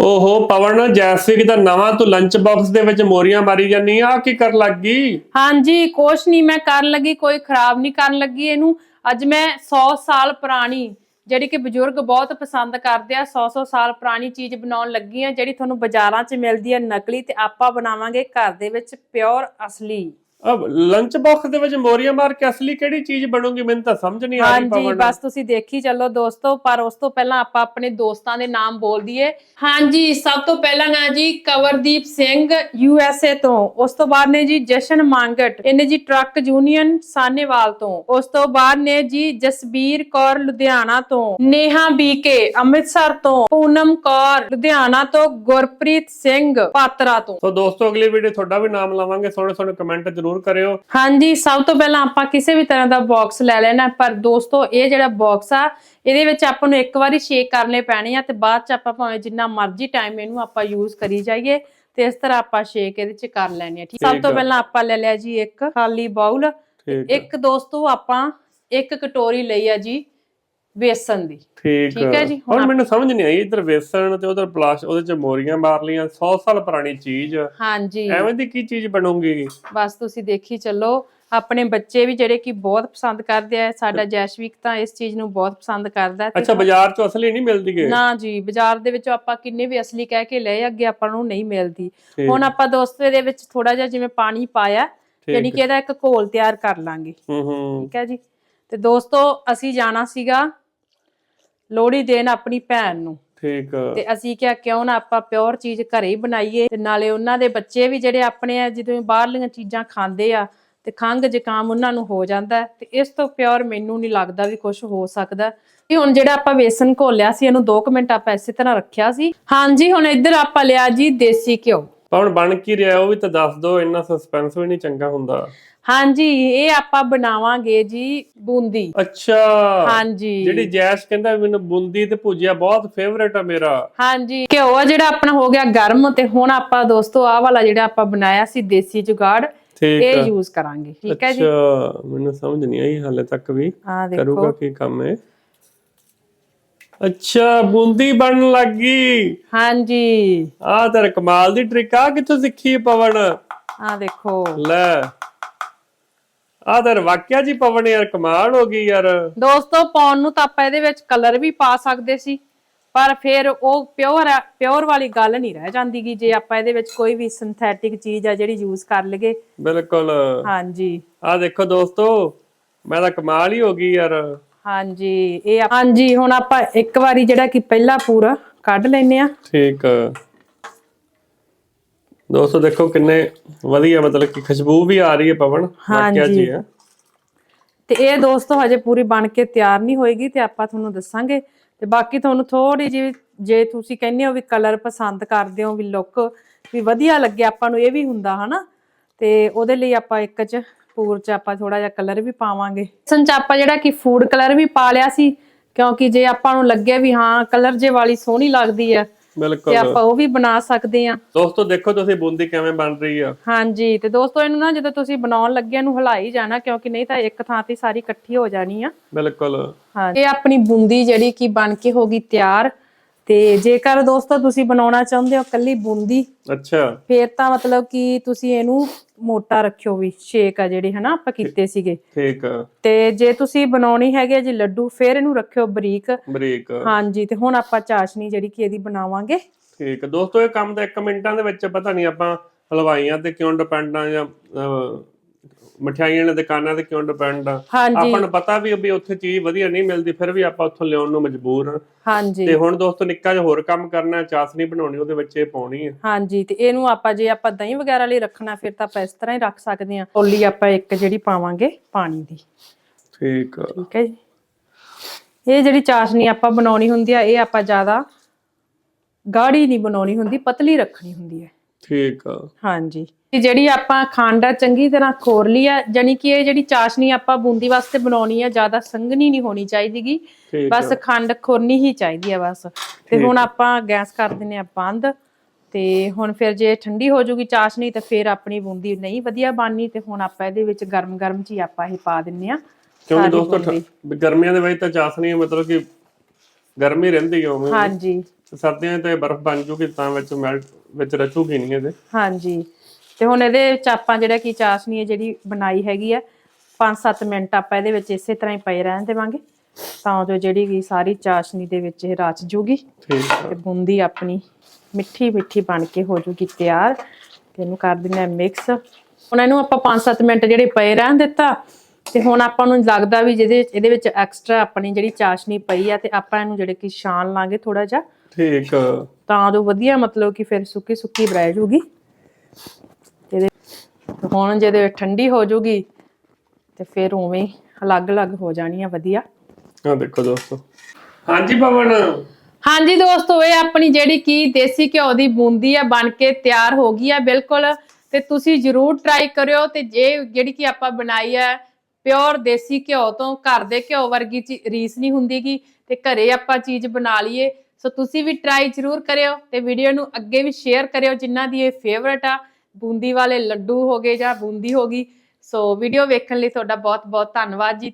ਓਹੋ, ਪਵਨ ਜੈਸਵਿਕ ਦਾ ਨਵਾਂ ਤੂੰ ਲੰਚ ਬਾਕਸ ਦੇ ਵਿੱਚ ਮੋਰੀਆਂ ਮਾਰੀ ਜਾਨੀ ਆ ਕੀ ਕਰ ਲੱਗ ਗਈ? ਹਾਂਜੀ, ਕੁਛ ਨਹੀਂ ਮੈਂ ਕਰਨ ਲੱਗੀ, ਕੋਈ ਖਰਾਬ ਨਹੀਂ ਕਰਨ ਲੱਗੀ ਇਹਨੂੰ। ਅੱਜ ਮੈਂ 100 ਸਾਲ ਪੁਰਾਣੀ, ਜਿਹੜੀ ਕਿ ਬਜ਼ੁਰਗ ਬਹੁਤ ਪਸੰਦ ਕਰਦੇ ਆ 100 100 ਸਾਲ ਪੁਰਾਣੀ ਚੀਜ਼ ਬਣਾਉਣ ਲੱਗੀ ਆ, ਜਿਹੜੀ ਤੁਹਾਨੂੰ ਬਾਜ਼ਾਰਾਂ 'ਚ ਮਿਲਦੀ ਆ ਨਕਲੀ ਤੇ ਆਪਾਂ ਬਣਾਵਾਂਗੇ ਘਰ ਦੇ ਵਿੱਚ ਪਿਓਰ ਅਸਲੀ। ਅਬ ਲੰਚ ਬਾਕਸ ਦੇ ਵਿੱਚ ਮੋਰੀਆਂ ਮਾਰ ਕੇ ਅਸਲੀ ਕਿਹੜੀ ਚੀਜ਼ ਬਣੂਗੀ ਮੈਨੂੰ ਤਾਂ ਸਮਝ ਨਹੀਂ ਆ ਰਹੀ ਹਾਂਜੀ ਪਵਨ। ਬਸ ਤੁਸੀਂ ਦੇਖੀ ਚੱਲੋ ਦੋਸਤੋ ਪਰ ਉਸ ਤੋਂ ਪਹਿਲਾਂ ਆਪਾਂ ਆਪਣੇ ਦੋਸਤਾਂ ਦੇ ਨਾਮ ਬੋਲ ਦਈਏ। ਹਾਂਜੀ ਸਭ ਤੋਂ ਪਹਿਲਾਂ ਨਾ ਜੀ Kawardeep Singh U S A ਤੋਂ। ਉਸ ਤੋਂ ਬਾਅਦ ਨੇ ਜੀ ਜਸ਼ਨ ਮੰਗਟ। ਇਹਨੇ ਜੀ ਟਰੱਕ ਯੂਨੀਅਨ ਸਾਨੇਵਾਲ ਤੋਂ। ਉਸ ਤੋਂ ਬਾਅਦ ਨੇ ਜੀ ਜਸਬੀਰ ਕੌਰ ਲੁਧਿਆਣਾ ਤੋਂ। ਨੇਹਾ ਬੀਕੇ ਅੰਮ੍ਰਿਤਸਰ ਤੋਂ। ਪੂਨਮ ਕੌਰ ਲੁਧਿਆਣਾ ਤੋਂ। ਗੁਰਪ੍ਰੀਤ ਸਿੰਘ ਪਾਤਰਾ ਤੋਂ। ਸੋ ਦੋਸਤੋ ਅਗਲੀ ਵੀਡੀਓ ਤੁਹਾਡਾ ਵੀ ਨਾਮ ਲਾਵਾਂਗੇ। ਸੋਹਣੇ ਸੋਹਣੇ ਕਮੈਂਟ ਜ਼ਰੂਰ ਕਰਿਓ। ਹਾਂਜੀ ਸਭ ਤੋਂ ਪਹਿਲਾਂ ਆਪਾਂ ਕਿਸੇ ਵੀ ਤਰ੍ਹਾਂ ਦਾ ਬਾਕਸ ਲੈ ਲੈਣਾ ਪਰ ਦੋਸਤੋ ਇਹ ਜਿਹੜਾ ਬਾਕਸ ਆ ਇਹਦੇ ਵਿੱਚ ਆਪਾਂ ਨੂੰ ਇੱਕ ਵਾਰੀ ਸ਼ੇਕ ਕਰਨੇ ਪੈਣੇ ਆ ਤੇ ਬਾਅਦ ਚ ਆਪਾਂ ਭਾਵੇਂ ਜਿੰਨਾ ਮਰਜ਼ੀ ਟਾਈਮ ਇਹਨੂੰ ਆਪਾਂ ਯੂਜ਼ ਕਰੀ ਜਾਈਏ ਤੇ ਇਸ ਤਰ੍ਹਾਂ ਆਪਾਂ ਸ਼ੇਕ ਇਹਦੇ ਚ ਕਰ ਲੈਣੇ ਆ। ਠੀਕ ਸਭ ਤੋਂ। ਪਹਿਲਾਂ ਆਪਾਂ ਲੈ ਲਿਆ ਜੀ ਇੱਕ ਖਾਲੀ ਬਾਉਲ ਹੈ, ਇੱਕ ਦੋਸਤੋ ਆਪਾਂ ਇੱਕ ਕਟੋਰੀ ਲਈ ਆ ਜੀ। ਬੇਸਨ ਦੀ। ਠੀਕ ਹੈ ਜੀ, ਹੁਣ ਮੈਨੂੰ ਸਮਝ ਨਹੀਂ ਆਈ ਇਧਰ ਵੇਸਣ ਤੇ ਉਧਰ ਪਲਾਸ ਉਹਦੇ ਚ ਮੋਰੀਆਂ ਮਾਰ ਲੀਆਂ 100 ਸਾਲ ਪੁਰਾਣੀ ਚੀਜ਼। ਹਾਂਜੀ। ਐਵੇਂ ਦੀ ਕੀ ਚੀਜ਼ ਬਣੂਗੀ? ਬਸ ਤੁਸੀਂ ਦੇਖੀ ਚੱਲੋ ਆਪਣੇ ਬੱਚੇ ਵੀ ਜਿਹੜੇ ਕਿ ਬਹੁਤ ਪਸੰਦ ਕਰਦੇ ਆ ਸਾਡਾ ਜੈਸ਼ਵਿਕ ਤਾਂ ਇਸ ਚੀਜ਼ ਨੂੰ ਬਹੁਤ ਪਸੰਦ ਕਰਦਾ ਹੈ ਅੱਛਾ ਬਾਜ਼ਾਰ ਚ ਅਸਲੀ ਨਹੀਂ ਮਿਲਦੀ ਗੇ? ਨਾ ਜੀ ਬਾਜ਼ਾਰ ਦੇ ਵਿੱਚੋਂ ਆਪਾਂ ਕਿੰਨੇ ਵੀ ਅਸਲੀ ਕਹਿ ਕੇ ਲਏ ਅੱਗੇ ਆਪਾਂ ਨੂੰ ਨਹੀਂ ਮਿਲਦੀ। ਹੁਣ ਆਪਾਂ ਦੋਸਤੋ ਇਹਦੇ ਵਿੱਚ ਥੋੜਾ ਜਿਹਾ ਜਿਵੇਂ ਪਾਣੀ ਪਾਇਆ ਯਾਨੀ ਕਿ ਇਹਦਾ ਇੱਕ ਘੋਲ ਤਿਆਰ ਕਰ ਲਾਂਗੇ। ਹੂੰ ਹੂੰ। ਠੀਕ ਹੈ ਜੀ? ਤੇ ਦੋਸਤੋ ਅਸੀਂ ਜਾਣਾ ਸੀਗਾ ਲੋਹੜੀ ਦੇਣ ਆਪਣੀ ਭੈਣ ਨੂੰ। ਠੀਕ। ਤੇ ਅਸੀਂ ਕਿਹਾ ਕਿਉਂ ਨਾ ਆਪਾਂ ਪਿਓਰ ਚੀਜ਼ ਘਰੇ ਹੀ ਬਣਾਈਏ ਤੇ ਨਾਲੇ ਉਹਨਾਂ ਦੇ ਬੱਚੇ ਵੀ ਜਿਹੜੇ ਆਪਣੇ ਆ ਜਦੋਂ ਬਾਹਰਲੀਆਂ ਚੀਜ਼ਾਂ ਖਾਂਦੇ ਆ ਤੇ ਖੰਘ ਜ਼ੁਕਾਮ ਉਹਨਾਂ ਨੂੰ ਹੋ ਜਾਂਦਾ ਤੇ ਇਸ ਤੋਂ ਪਿਓਰ ਮੈਨੂੰ ਨਹੀਂ ਲੱਗਦਾ ਵੀ ਕੁਝ ਹੋ ਸਕਦਾ। ਇਹ ਹੁਣ ਜਿਹੜਾ ਆਪਾਂ ਵੇਸਨ ਘੋਲਿਆ ਸੀ ਇਹਨੂੰ 2 ਮਿੰਟ ਆਪਾਂ ਇਸੇ ਤਰ੍ਹਾਂ ਰੱਖਿਆ ਸੀ। ਹਾਂਜੀ ਹੁਣ ਇੱਧਰ ਆਪਾਂ ਲਿਆ ਜੀ ਦੇਸੀ ਘਿਓ। ਪਵਨ ਬਣ ਕੀ ਰਿਹਾ ਉਹ ਵੀ ਤਾਂ ਦੱਸ ਦਿਓ ਇੰਨਾ ਸਸਪੈਂਸ ਵੀ ਨਹੀਂ ਚੰਗਾ ਹੁੰਦਾ। ਹਾਂਜੀ ਇਹ ਆਪਾਂ ਬਣਾਵਾਂਗੇ ਜੀ ਬੂੰਦੀ। ਅੱਛਾ। ਹਾਂਜੀ। ਜਿਹੜੀ ਜੈਸ਼ ਕਹਿੰਦਾ ਮੈਨੂੰ ਬੂੰਦੀ ਤੇ ਭੁਜੀਆ ਬਹੁਤ ਫੇਵਰੇਟ ਆ ਮੇਰਾ। ਹਾਂਜੀ ਘਿਓ ਆ ਜਿਹੜਾ ਆਪਣਾ ਹੋ ਗਿਆ ਗਰਮ ਤੇ ਹੁਣ ਆਪਾਂ ਦੋਸਤੋ ਆਹ ਵਾਲਾ ਜਿਹੜਾ ਆਪਾਂ ਬਣਾਇਆ ਸੀ ਦੇਸੀ ਜੁਗਾੜ ਇਹ ਯੂਜ਼ ਕਰਾਂਗੇ ਠੀਕ ਹੈ ਜੀ? ਅੱਛਾ ਮੈਨੂੰ ਸਮਝ ਨਹੀਂ ਆਈ ਹਾਲੇ ਤੱਕ ਵੀ। ਕਰੂਗਾ ਕੀ ਕੰਮ ਹੈ ਅੱਛਾ ਬੂੰਦੀ ਬਣਨ ਲੱਗੀ ਹਾਂਜੀ। ਆਹ ਤੇਰਾ ਕਮਾਲ ਦੀ ਟ੍ਰਿਕ ਆ ਕਿੱਥੋਂ ਸਿੱਖੀ ਪਵਨ? ਆ ਦੇਖੋ। ਲੈ। ਤੇਰਾ ਵਾਕਿਆ ਜੀ ਪਵਨ ਯਾਰ ਕਮਾਲ ਹੋ ਗਈ ਯਾਰ। ਦੋਸਤੋ ਪਾਉਣ ਨੂੰ ਤਾਂ ਆਪਾਂ ਇਹਦੇ ਵਿੱਚ ਕਲਰ ਵੀ ਪਾ ਸਕਦੇ ਸੀ ਪਰ ਫਿਰ ਉਹ ਪਿਓਰ ਪਿਓਰ ਵਾਲੀ ਗੱਲ ਨਹੀਂ ਰਹਿ ਜਾਂਦੀ ਗੀ ਜੇ ਆਪਾਂ ਇਹਦੇ ਵਿੱਚ ਕੋਈ ਵੀ ਸਿੰਥੈਟਿਕ ਚੀਜ਼ ਆ ਜਿਹੜੀ ਯੂਜ਼ ਕਰ ਲਈਏ। ਬਿਲਕੁਲ। ਹਾਂਜੀ। ਆਹ ਦੇਖੋ ਦੋਸਤੋ ਮੈਂ ਤਾਂ ਕਮਾਲ ਹੀ ਹੋ ਗਈ ਯਾਰ। ਹਾਂਜੀ ਇਹ ਆ- ਹਾਂਜੀ ਹੁਣ ਆਪਾਂ ਇੱਕ ਵਾਰੀ ਜਿਹੜਾ ਕਿ ਪਹਿਲਾ ਪੂਰਾ ਕੱਢ ਲੈਨੇ ਆ ਠੀਕ। ਦੋਸਤੋ ਦੇਖੋ ਕਿੰਨੇ ਵਧੀਆ ਮਤਲਬ ਕਿ ਖੁਸ਼ਬੂ ਵੀ ਆ ਰਹੀ ਹੈ ਪਵਨ ਵਾਕਿਆ। ਜੀ ਹੈ। ਤੇ ਇਹ ਦੋਸਤੋ ਹਜੇ ਪੂਰੀ ਬਣ ਕੇ ਤਿਆਰ ਨਹੀਂ ਹੋਏਗੀ ਤੇ ਆਪਾਂ ਤੁਹਾਨੂੰ ਦੱਸਾਂਗੇ। ਤੇ ਬਾਕੀ ਤੁਹਾਨੂੰ ਥੋੜੀ ਜਿਹੀ ਜੇ ਤੁਸੀਂ ਕਹਿੰਦੇ ਹੋ ਵੀ ਕਲਰ ਪਸੰਦ ਕਰਦੇ ਹੋ ਵੀ ਲੁੱਕ ਵੀ ਵਧੀਆ ਲੱਗੇ ਆਪਾਂ ਨੂੰ ਇਹ ਵੀ ਹੁੰਦਾ ਹਨਾ। ਤੇ ਉਹਦੇ ਲਈ ਆਪਾਂ ਇੱਕ ਚ ਪੂਰ ਚ ਆਪਾਂ ਥੋੜਾ ਜਿਹਾ ਕਲਰ ਵੀ ਪਾਵਾਂਗੇ। ਸਨ ਚ ਆਪਾਂ ਜਿਹੜਾ ਕਿ ਫੂਡ ਕਲਰ ਵੀ ਪਾ ਲਿਆ ਸੀ ਕਿਉਂਕਿ ਜੇ ਆਪਾਂ ਨੂੰ ਲੱਗੇ ਵੀ ਹਾਂ ਕਲਰ ਜੇ ਵਾਲੀ ਸੋਹਣੀ ਲੱਗਦੀ ਆ ਬਿਲਕੁਲ। ਤੇ ਆਪਾਂ ਉਹ ਵੀ ਬਣਾ ਸਕਦੇ ਆ ਦੋਸਤੋ ਦੇਖੋ ਤੁਸੀਂ ਬੂੰਦੀ ਕਿਵੇਂ ਬਣ ਰਹੀ ਆ। ਹਾਂਜੀ ਤੇ ਦੋਸਤੋ ਇਹਨੂੰ ਨਾ ਜਦੋਂ ਤੁਸੀਂ ਬਣਾਉਣ ਲੱਗੇ ਇਹਨੂੰ ਹਿਲਾਈ ਜਾਣਾ ਕਿਉਂਕਿ ਨਹੀਂ ਤਾਂ ਇੱਕ ਥਾਂ ਤੇ ਸਾਰੀ ਇਕੱਠੀ ਹੋ ਜਾਣੀ ਆ। ਬਿਲਕੁਲ। ਹਾਂ ਇਹ ਆਪਣੀ ਬੂੰਦੀ ਜਿਹੜੀ ਕਿ ਬਣ ਕੇ ਹੋ ਗਈ ਤਿਆਰ। ਤੇ ਜੇਕਰ ਦੋਸਤੋ ਤੁਸੀਂ ਬਣਾਉਣਾ ਚਾਹੁੰਦੇ ਹੋ ਕੱਲੀ ਬੂੰਦੀ ਅੱਛਾ। ਫੇਰ ਤਾਂ ਮਤਲਬ ਕਿ ਤੁਸੀਂ ਇਹਨੂੰ ਮੋਟਾ ਰੱਖਿਓ ਵੀ ਸ਼ੇਕ ਆ ਜਿਹੜੇ ਹਨਾ ਆਪਾਂ ਕੀਤੇ ਸੀਗੇ। ਠੀਕ। ਤੇ ਜੇ ਤੁਸੀਂ ਬਣਾਉਣੀ ਹੈਗੀ ਆ ਜੀ ਲੱਡੂ ਫੇਰ ਇਹਨੂੰ ਰੱਖਿਓ ਬਰੀਕ। ਬਰੀਕ। ਹਾਂਜੀ ਤੇ ਹੁਣ ਆਪਾਂ ਚਾਸ਼ਨੀ ਜਿਹੜੀ ਕਿ ਇਹਦੀ ਬਣਾਵਾਂਗੇ। ਠੀਕ। ਦੋਸਤੋ ਇਹ ਕੰਮ ਤਾਂ 1 ਮਿੰਟਾਂ ਦੇ ਵਿੱਚ ਪਤਾ ਨਹੀਂ ਆਪਾਂ ਹਲਵਾਈਆਂ ਤੇ ਕਿਉਂ ਡਿਪੈਂਡ ਆ ਜਾਂ ਮਠਿਆਈਆਂ ਵਾਲੀ ਦੁਕਾਨਾਂ ਤੇ ਕਿਉਂ ਡਿਪੈਂਡ ਆ? ਆਪਾਂ ਨੂੰ ਪਤਾ ਵੀ ਵੀ ਉੱਥੇ ਚੀਜ਼ ਵਧੀਆ ਨਹੀਂ ਮਿਲਦੀ ਫਿਰ ਵੀ ਆਪਾਂ ਉੱਥੋਂ ਲਿਆਉਣ ਨੂੰ ਮਜਬੂਰ ਹਾਂਜੀ। ਤੇ ਹੁਣ ਦੋਸਤੋ ਨਿੱਕਾ ਜਿਹਾ ਹੋਰ ਕੰਮ ਕਰਨਾ ਚਾਸਨੀ ਬਣਾਉਣੀ ਉਹਦੇ ਵਿੱਚ ਇਹ ਪਾਉਣੀ ਹੈ ਹਾਂਜੀ ਤੇ ਇਹਨੂੰ ਆਪਾਂ ਜੇ ਆਪਾਂ ਦਹੀਂ ਵਗੈਰਾ ਲਈ ਰੱਖਣਾ ਫਿਰ ਤਾਂ ਆਪਾਂ ਇਸ ਤਰ੍ਹਾਂ ਹੀ ਰੱਖ ਸਕਦੇ ਹਾਂ। ਕੋਲੀ ਆਪਾਂ ਇੱਕ ਜਿਹੜੀ ਪਾਵਾਂਗੇ ਪਾਣੀ ਦੀ। ਠੀਕ ਆ, ਠੀਕ ਹੈ ਜੀ। ਇਹ ਜਿਹੜੀ ਚਾਸ਼ਨੀ ਆਪਾਂ ਬਣਾਉਣੀ ਹੁੰਦੀ ਆ ਇਹ ਆਪਾਂ ਜ਼ਿਆਦਾ ਗਾੜੀ ਨਹੀਂ ਬਣਾਉਣੀ ਹੁੰਦੀ ਪਤਲੀ ਰੱਖਣੀ ਹੁੰਦੀ ਹੈ। ਠੀਕ ਆ, ਹਾਂਜੀ। ਜਿਹੜੀ ਆਪਾਂ ਖੰਡ ਚੰਗੀ ਤਰ੍ਹਾਂ ਖੋਰ ਲਈ ਆ ਜਾਨੀ ਕਿ ਇਹ ਜਿਹੜੀ ਚਾਸ਼ਨੀ ਆਪਾਂ ਬੂੰਦੀ ਵਾਸਤੇ ਬਣਾਉਣੀ ਆ ਜ਼ਿਆਦਾ ਸੰਘਣੀ ਨਹੀਂ ਹੋਣੀ ਚਾਹੀਦੀਗੀ। ਬਸ ਖੰਡ ਖੋਰਨੀ ਹੀ ਚਾਹੀਦੀ ਆ ਬਸ। ਤੇ ਹੁਣ ਆਪਾਂ ਗੈਸ ਕਰ ਦਿੰਨੇ ਆ ਬੰਦ। ਤੇ ਹੁਣ ਫਿਰ ਜੇ ਠੰਡੀ ਹੋ ਜੂਗੀ ਚਾਸ਼ਨੀ ਤਾਂ ਫਿਰ ਆਪਣੀ ਬੂੰਦੀ ਨਹੀਂ ਵਧੀਆ ਬਣਨੀ ਤੇ ਹੁਣ ਆਪਾਂ ਇਹਦੇ ਵਿੱਚ ਗਰਮ ਗਰਮ ਚ ਹੀ ਆਪਾਂ ਇਹ ਪਾ ਦਿੰਨੇ ਆ। ਕਿਉਂਕਿ ਦੋਸਤੋ ਗਰਮੀਆਂ ਦੇ ਵਿੱਚ ਤਾਂ ਚਾਸਨੀ ਮਤਲਬ ਕਿ ਗਰਮੀ ਰਹਿੰਦੀ ਹੈ ਉਵੇਂ। ਹਾਂਜੀ। ਸਰਦੀਆਂ ਤੇ ਬਰਫ਼ ਬਣ ਜੂਗੀ ਤਾਂ ਵਿੱਚ ਮੈਲਟ ਵਿੱਚ ਰਚੂਗੀ ਨਹੀਂ ਇਹਦੇ। ਹਾਂਜੀ। ਤੇ ਹੁਣ ਇਹਦੇ ਵਿੱਚ ਆਪਾਂ ਜਿਹੜਾ ਕੀ ਚਾਸ਼ਨੀ ਹੈ ਜਿਹੜੀ ਬਣਾਈ ਹੈਗੀ ਆ 5-7 ਮਿੰਟ ਆਪਾਂ ਇਹਦੇ ਵਿੱਚ ਇਸੇ ਤਰ੍ਹਾਂ ਹੀ ਪਏ ਰਹਿਣ ਦੇਵਾਂਗੇ। ਤਾਂ ਜੋ ਜਿਹੜੀ ਕੀ ਸਾਰੀ ਚਾਸ਼ਨੀ ਦੇ ਵਿੱਚ ਇਹ ਰਚ ਜੂਗੀ ਤੇ ਬੂੰਦੀ ਆਪਣੀ ਮਿੱਠੀ ਮਿੱਠੀ ਬਣ ਕੇ ਹੋ ਜੂਗੀ ਤਿਆਰ। ਤੇ ਇਹਨੂੰ ਕਰ ਦਿੰਦੇ ਆ ਮਿਕਸ। ਹੁਣ ਇਹਨੂੰ ਆਪਾਂ 5-7 ਮਿੰਟ ਜਿਹੜੇ ਪਏ ਰਹਿਣ ਦਿੱਤਾ ਤੇ ਹੁਣ ਆਪਾਂ ਨੂੰ ਲੱਗਦਾ ਵੀ ਜਿਹਦੇ ਇਹਦੇ ਵਿੱਚ ਐਕਸਟਰਾ ਆਪਣੀ ਜਿਹੜੀ ਚਾਸ਼ਨੀ ਪਈ ਆ ਤੇ ਆਪਾਂ ਇਹਨੂੰ ਜਿਹੜੇ ਕਿ ਛਾਣ ਲਾਂਗੇ ਥੋੜਾ ਜਿਹਾ। ਠੀਕ। ਤਾਂ ਜੋ ਵਧੀਆ ਮਤਲਬ ਕਿ ਫਿਰ ਸੁੱਕੀ ਸੁੱਕੀ ਰਹਿ ਜੂਗੀ। ਹੁਣ ਜਦੋਂ ਇਹ ਠੰਡੀ ਹੋ ਜੂਗੀ ਤੇ ਫਿਰ ਉਵੇਂ ਅਲੱਗ-ਅਲੱਗ ਹੋ ਜਾਣੀ ਆ ਵਧੀਆ। ਆਹ ਦੇਖੋ ਦੋਸਤੋ। ਹਾਂਜੀ ਪਵਨ। ਹਾਂਜੀ ਦੋਸਤੋ ਇਹ ਆਪਣੀ ਜਿਹੜੀ ਕੀ ਦੇਸੀ ਘਿਓ ਦੀ ਬੂੰਦੀ ਆ ਬਣ ਕੇ ਤਿਆਰ ਹੋ ਗਈ ਆ ਬਿਲਕੁਲ। ਤੇ ਤੁਸੀਂ ਜਰੂਰ ਟਰਾਈ ਕਰਿਓ ਤੇ ਜੇ ਜਿਹੜੀ ਕੀ ਆਪਾਂ ਬਣਾਈ ਆ ਪਿਓਰ ਦੇਸੀ ਘਿਓ ਤੋਂ ਘਰ ਦੇ ਘਿਓ ਵਰਗੀ ਚੀ- ਰੀਸ ਨਹੀਂ ਹੁੰਦੀਗੀ ਤੇ ਘਰੇ ਆਪਾਂ ਚੀਜ਼ ਬਣਾ ਲਈਏ। ਸੋ ਤੁਸੀਂ ਵੀ ਟਰਾਈ ਜਰੂਰ ਕਰਿਓ ਤੇ ਵੀਡੀਓ ਨੂੰ ਅੱਗੇ ਵੀ ਸ਼ੇਅਰ ਕਰਿਓ ਜਿਨ੍ਹਾਂ ਦੀ ਇਹ ਫੇਵਰਟ ਆ। ਬੂੰਦੀ ਵਾਲੇ ਲੱਡੂ ਹੋ ਗਏ ਜਾਂ ਬੂੰਦੀ ਹੋ ਗਈ। ਸੋ ਵੀਡੀਓ ਵੇਖਣ ਲਈ ਤੁਹਾਡਾ ਬਹੁਤ ਬਹੁਤ ਧੰਨਵਾਦ ਜੀ।